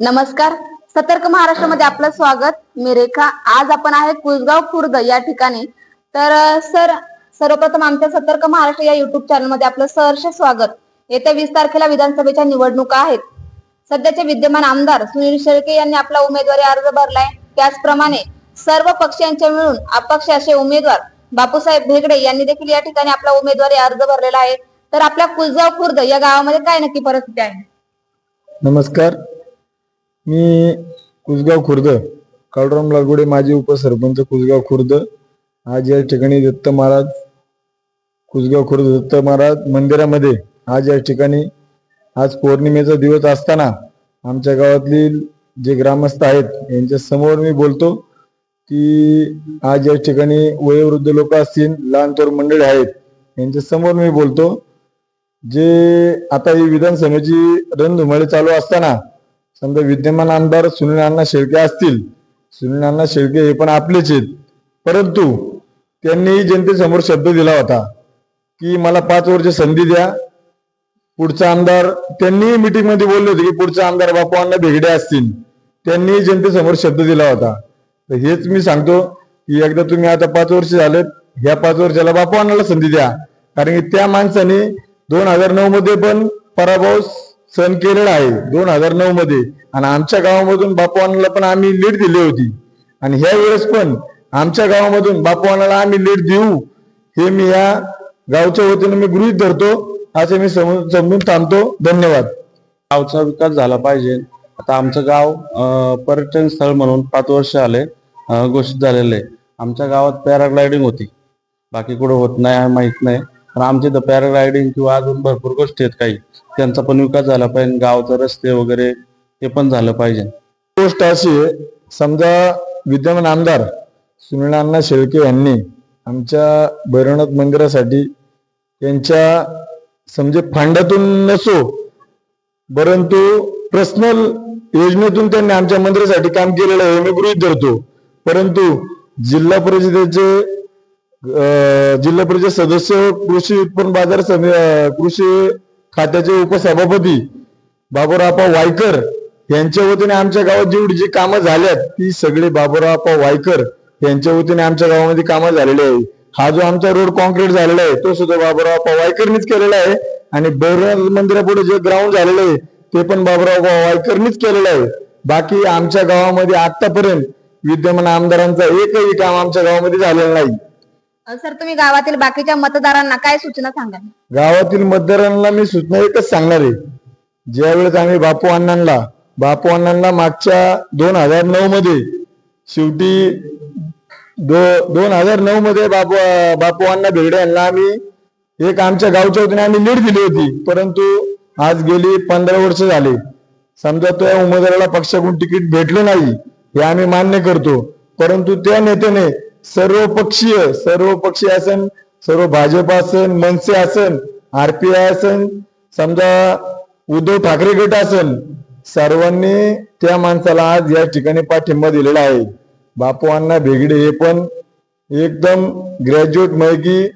नमस्कार. सतर्क महाराष्ट्रामध्ये आपलं स्वागत. मी रेखा. आज आपण आहे कुसगाव खुर्द या ठिकाणी. तर सर सर्वप्रथम आमच्या सतर्क महाराष्ट्र या युट्यूब चॅनलमध्ये आपलं सहर्ष स्वागत. येत्या वीस तारखेला विधानसभेच्या निवडणुका आहेत. सध्याचे विद्यमान आमदार सुनील शेळके यांनी आपला उमेदवारी अर्ज भरलाय. त्याचप्रमाणे सर्व पक्षांचे मिळून अपक्ष असे उमेदवार बापूसाहेब भेगडे यांनी देखील या ठिकाणी आपला उमेदवारी अर्ज भरलेला आहे. तर आपल्या कुसगाव खुर्द या गावामध्ये काय नक्की परिस्थिती आहे? नमस्कार. मी कुसगाव खुर्द काळूराम लागोडे माजी उपसरपंच कुसगाव खुर्द आज या ठिकाणी दत्त महाराज कुसगाव खुर्द दत्त महाराज मंदिरामध्ये आज या ठिकाणी आज पौर्णिमेचा दिवस असताना आमच्या गावातील जे ग्रामस्थ आहेत यांच्या समोर मी बोलतो की आज या ठिकाणी वयोवृद्ध लोक असतील लहान थोर मंडळी आहेत यांच्या समोर मी बोलतो. जे आता ही विधानसभेची रणधुमाळी चालू असताना समजा विद्यमान आमदार सुनील अण्णा शेळके असतील. सुनील अण्णा शेळके हे पण आपलेच आहेत. परंतु त्यांनी जनतेसमोर शब्द दिला होता की मला पाच वर्ष संधी द्या. पुढचा आमदार त्यांनी मीटिंगमध्ये बोलले होते की पुढचा आमदार बापू अण्णा भेगडे असतील. त्यांनी जनतेसमोर शब्द दिला होता. तर हेच मी सांगतो की एकदा तुम्ही आता पाच वर्ष झालेत ह्या पाच वर्षाला बापू अण्णाला संधी द्या. कारण की त्या माणसाने दोन हजार नऊ मध्ये पण पराभव सहन केलेला आहे दोन हजार नऊ मध्ये. आणि आमच्या गावामधून बापवानाला पण आम्ही लीड दिली होती. आणि ह्या वेळेस पण आमच्या गावामधून बापवानाला आम्ही लीड देऊ हे मी या गावच्या वतीने मी गृहित धरतो असे मी समजून थांबतो. धन्यवाद. गावचा विकास झाला पाहिजे. आता आमचं गाव पर्यटन स्थळ म्हणून पाच वर्ष आले घोषित झालेलं आहे. आमच्या गावात पॅराग्लायडिंग होती. बाकी कुठं होत नाही आहे माहीत नाही. पण आमच्या पॅरा पॅराग्लायडिंग किंवा अजून भरपूर गोष्टी आहेत काही. त्यांचा पण विकास झाला पाहिजे. गावचं रस्ते वगैरे हे पण झालं पाहिजे. गोष्ट अशी आहे समजा विद्यमान आमदार सुनील शेळके यांनी आमच्या भैरवनाथ मंदिरासाठी त्यांच्या समजे फंडातून नसो परंतु पर्सनल योजनेतून त्यांनी आमच्या मंदिरासाठी काम केलेलं आहे मी गृहित धरतो. परंतु जिल्हा परिषदेचे जिल्हा परिषद सदस्य कृषी उत्पन्न बाजार कृषी खात्याचे उपसभापती बाबूरापा वायकर यांच्या वतीने आमच्या गावात जेवढी जी कामं झाल्यात ती सगळी बाबूरापा वायकर यांच्या वतीने आमच्या गावामध्ये कामं झालेली आहे. हा जो आमचा रोड कॉन्क्रीट झालेला आहे तो सुद्धा बाबूराव वायकरनीच केलेला आहे आणि भैरवनाथ मंदिरापुढे जे ग्राउंड झालेलं आहे ते पण बाबूराव वायकरनीच केलेलं आहे. बाकी आमच्या गावामध्ये आतापर्यंत विद्यमान आमदारांचा एकही काम आमच्या गावामध्ये झालेलं नाही. सर तुम्ही गावातील बाकीच्या मतदारांना काय सूचना सांगाल? गावातील मतदारांना मी सूचना एकच सांगणार आहे. ज्यावेळेस आम्ही बापू अण्णांना बापू अण्णांना मागच्या दोन हजार नऊ मध्ये शेवटी दो दोन हजार नऊ मध्ये बापू बापू अण्णा भेगडे यांना आम्ही एक आमच्या गावच्या वतीने आम्ही लीड दिली होती. परंतु आज गेली पंधरा वर्ष झाले. समजा तो या उमेदवाराला पक्षाकडून तिकीट भेटलं नाही हे आम्ही मान्य करतो. परंतु त्या नेत्याने सर्वपक्षीय सर्वपक्षीय आसन सर्व भाजप आसन मनसे असन आरपीआय आसन समजा उद्धव ठाकरे गट आसन सर्वांनी त्या माणसाला आज या ठिकाणी पाठिंबा दिलेला आहे. बापू अण्णा भेगडे हे पण एकदम ग्रॅज्युएट मैकी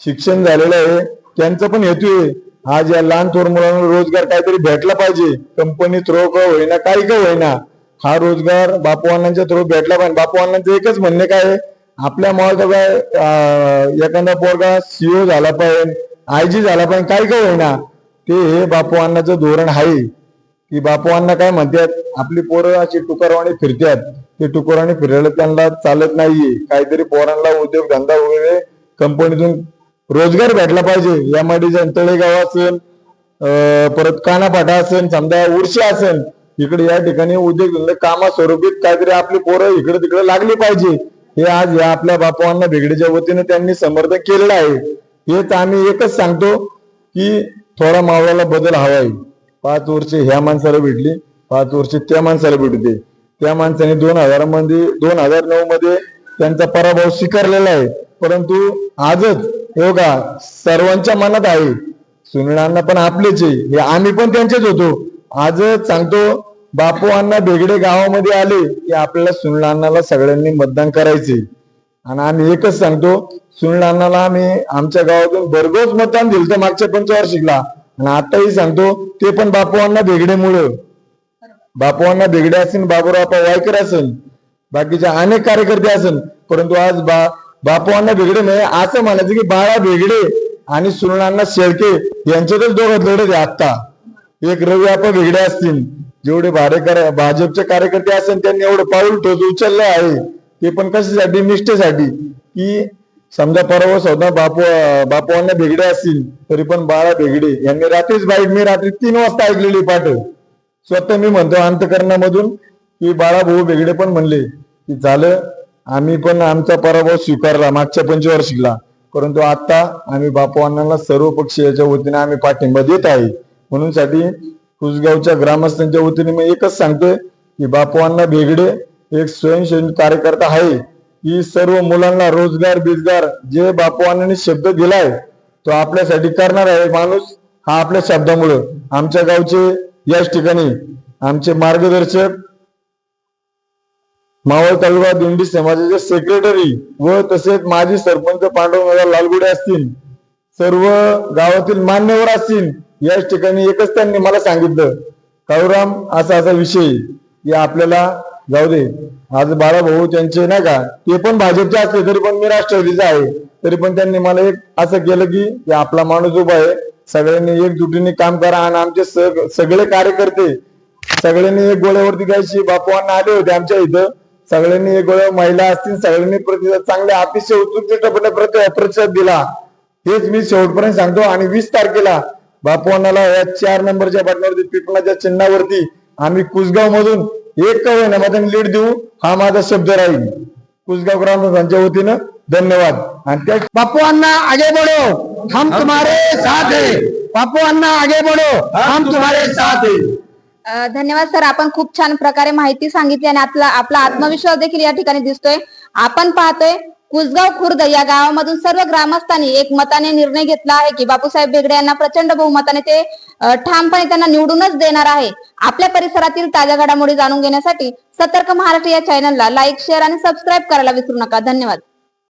शिक्षण झालेलं आहे. त्यांचा पण हेतू आहे. आज या लहान थोर मुलांना रोजगार काहीतरी भेटला पाहिजे. कंपनी थ्रो का होईना काही का होईना. हा रोजगार बापू अण्णांच्या थ्रू भेटला पाहिजे. बापू अण्णांचं एकच म्हणणे काय आहे? आपल्या मॉलचा काय एखादा पोरगा सीओ झाला पाहिजे आयजी झाला पाहिजे काय काय होईना. ते हे बापू अण्णाचं धोरण आहे. की बापू अण्णा काय म्हणतात आपली पोरं अशी टुकारवाणी फिरतात ते टुकारवाणी फिरायला त्यांना चालत नाहीये. काहीतरी पोरांना उद्योग धंदा वगैरे कंपनीतून रोजगार भेटला पाहिजे. यामध्ये तळेगाव असेल अं, परत कानापाटा असेल समजा उर्शी असेल इकडे या ठिकाणी उद्योगधंदे कामा स्वरूपीत काहीतरी आपली पोरं इकडे तिकडे लागली पाहिजे. हे आज या आपल्या बापवांना भेगडीच्या वतीने त्यांनी समर्थन केलेलं आहे. हेच आम्ही एकच सांगतो की थोडा मावळाला बदल हवा आहे. पाच वर्ष ह्या माणसाला भेटली पाच वर्ष त्या माणसाला भेटते त्या माणसाने दोन हजारमध्ये दोन हजार नऊ मध्ये त्यांचा पराभव स्वीकारलेला आहे. परंतु आजच हो का सर्वांच्या मनात आहे. सुनीलांना पण आपलेच आहे. हे आम्ही पण त्यांचेच होतो. आजच सांगतो बापू अण्णा भेगडे गावामध्ये आले की आपल्याला सुनील अण्णाला सगळ्यांनी मतदान करायचे. आणि आम्ही एकच सांगतो सुनील अण्णाला आम्ही आमच्या गावातून भरघोस मतदान दिलं तर मागच्या पंचवार्षिकला. आणि आताही सांगतो ते पण बापू अण्णा भेगडेमुळं. बापू अण्णा भेगडे असेल बाबूराव वायकर असेल बाकीचे अनेक कार्यकर्ते असेल परंतु आज बा बापू अण्णा भेगडे म्हणजे असं म्हणायचं की बाळा भेगडे आणि सुरणांना शेळके यांच्यातच दोघं लढत आहे आत्ता. एक रवी आपा भेगडे असतील जेवढे भाडेकर भाजपचे कार्यकर्ते असेल त्यांनी एवढं पाऊल ठोस उचललं आहे. ते पण कशासाठी? निष्ठेसाठी. की समजा परवा स्वतः बापू बापूंना भेगडे असतील तरी पण बाळा भेगडे. यांनी रात्रीच बाईक मी रात्री तीन वाजता ऐकलेली पाठ. स्वतः मी म्हणतो अंतकरणामधून की बाळा भाऊ भेगडे पण म्हणले की झालं आम्ही पण आमचा पराभव स्वीकारला मागच्या पंचवार्षिकला. परंतु आता आम्ही बापू अण्णांना सर्व पक्षीयाच्या वतीने आम्ही पाठिंबा देत आहे. म्हणून साठी कुसगावच्या ग्रामस्थांच्या वतीने मी एकच सांगतोय की बापवांना भेगडे एक स्वयंसेवी कार्यकर्ता आहे. की सर्व मुलांना रोजगार बिजगार जे बापवानाने शब्द दिलाय तो आपल्यासाठी करणार आहे माणूस हा आपल्या शब्दामुळं. आमच्या गावचे याच ठिकाणी आमचे मार्गदर्शक मावळ तालुका दिंडी समाजाचे सेक्रेटरी व तसेच माजी सरपंच पांडव लालगुडे असतील सर्व गावातील मान्यवर असतील याच ठिकाणी एकच त्यांनी मला सांगितलं काळूराम असा असा विषय की आपल्याला जाऊ दे. आज बाळाभाऊ त्यांचे नाही का ते पण भाजपचे असले तरी पण मी राष्ट्रवादीचा आहे. तरी पण त्यांनी मला एक असं केलं की आपला माणूस उभा आहे. सगळ्यांनी एकजुटीने काम करा आणि आमचे सग- सगळे कार्यकर्ते सगळ्यांनी एक गोळ्यावरती घ्यायची. बापूंना आले होते आमच्या इथं. सगळ्यांनी एक गोळ्या महिला असतील सगळ्यांनी प्रतिसाद चांगल्या अतिशय उत्सुकतेपणे प्रति- प्रतिसाद दिला. हेच मी शेवटपर्यंत सांगतो आणि वीस तारखेला बापूअण्णाला या चार नंबरच्या बटनावरती पिपणाच्या चिन्हावरती आम्ही कुसगाव मधून एक का होईना लीड देऊ हा माझा शब्द राहील. कुसगाव ग्रामस्थांच्या वतीनं धन्यवाद. आणि त्या पप्पू अन्ना आगे बढ़ो हम तुम्हारे साथ हैं. पप्पू अन्ना आगे बढ़ो हम तुम्हारे साथ हैं. धन्यवाद सर. आपण खूप छान प्रकारे माहिती सांगितली आणि आपला आपला आत्मविश्वास देखील या ठिकाणी दिसतोय. आपण पाहतोय कुसगाव खुर्द या गावामधून सर्व ग्रामस्थांनी एक मताने निर्णय घेतला आहे की बापूसाहेब बेगडे यांना प्रचंड बहुमताने ते ठामपणे त्यांना निवडूनच देणार आहे. आपल्या परिसरातील ताज्या घडामोडी जाणून घेण्यासाठी सतर्क महाराष्ट्र या चॅनलला लाईक शेअर आणि सबस्क्राईब करायला विसरू नका. धन्यवाद.